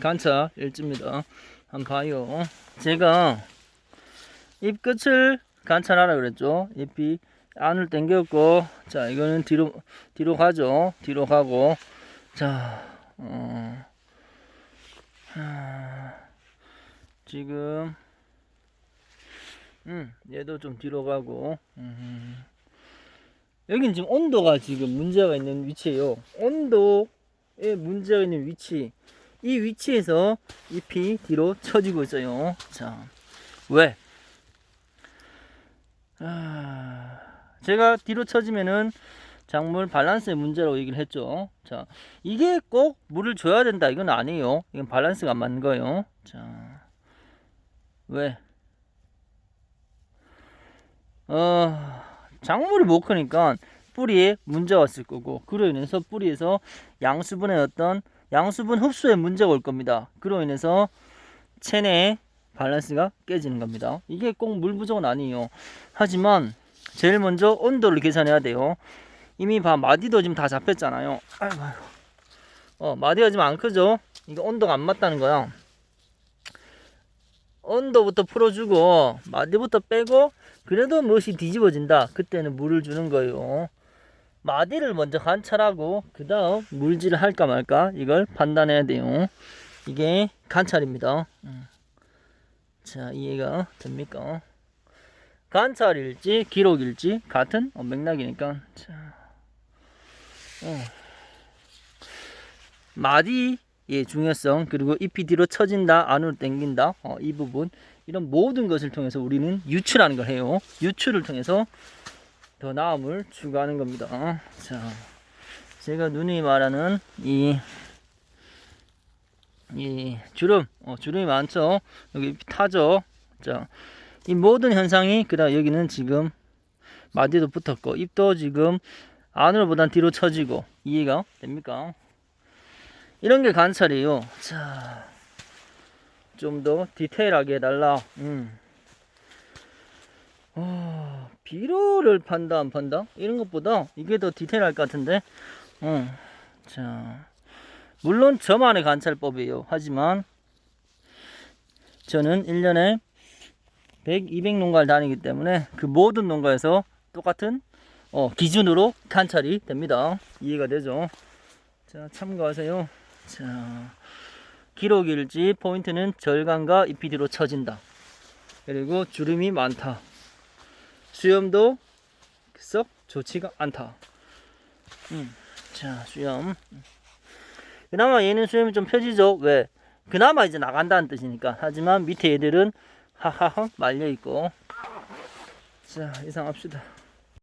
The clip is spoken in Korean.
관찰 일지입니다. 한번 봐요. 제가 잎 끝을 관찰하라 그랬죠. 잎이 안을 당겼고, 자 이거는 뒤로 뒤로 가죠. 뒤로 가고, 자 어, 하, 지금 음 얘도 좀 뒤로 가고. 음. 여긴 지금 온도가 지금 문제가 있는 위치예요. 온도에 문제가 있는 위치. 이 위치에서 잎이 뒤로 처지고 있어요. 자, 왜? 아, 제가 뒤로 처지면은 작물 밸런스의 문제라고 얘기를 했죠. 자, 이게 꼭 물을 줘야 된다. 이건 아니에요. 이건 밸런스가 안 맞는 거예요. 자, 왜? 어, 작물이 못 크니까 뿌리에 문제가 왔을 거고, 그로 인해서 뿌리에서 양수분의 어떤 양수분 흡수에 문제가 올 겁니다. 그로 인해서 체내의 밸런스가 깨지는 겁니다. 이게 꼭 물 부족은 아니에요. 하지만 제일 먼저 온도를 계산해야 돼요. 이미 봐 마디도 지금 다 잡혔잖아요. 아이고. 어 마디가 지금 안 크죠? 이거 온도가 안 맞다는 거야. 온도부터 풀어주고 마디부터 빼고 그래도 무엇이 뒤집어진다. 그때는 물을 주는 거예요. 마디를 먼저 관찰하고 그 다음 물질을 할까 말까 이걸 판단해야 돼요. 이게 관찰입니다. 음. 자 이해가 됩니까? 관찰일지 기록일지 같은 어, 맥락이니까 자 어. 마디의 중요성 그리고 잎이 뒤로 처진다 안으로 당긴다 어, 이 부분 이런 모든 것을 통해서 우리는 유출하는 걸 해요. 유출을 통해서 더 나음을 추구하는 겁니다. 자, 제가 누누이 말하는 이, 이 주름, 어, 주름이 많죠? 여기 타죠? 자, 이 모든 현상이, 그 다음 여기는 지금 마디도 붙었고, 입도 지금 안으로 보단 뒤로 처지고, 이해가 됩니까? 이런 게 관찰이에요. 자, 좀 더 디테일하게 해달라. 음. 어, 비료를 판다 안 판다? 이런 것보다 이게 더 디테일할 것 같은데. 어, 자. 물론 저만의 관찰법이에요. 하지만 저는 1년에 100, 200 농가를 다니기 때문에 그 모든 농가에서 똑같은 어, 기준으로 관찰이 됩니다. 이해가 되죠? 자 참고하세요. 자. 기록일지 포인트는 절간과 잎이 뒤로 처진다. 그리고 주름이 많다 수염도 썩 좋지가 않다. 음, 자, 수염. 그나마 얘는 수염이 좀 펴지죠? 왜? 그나마 이제 나간다는 뜻이니까. 하지만 밑에 애들은 하하하 말려 있고. 자, 이상 합시다.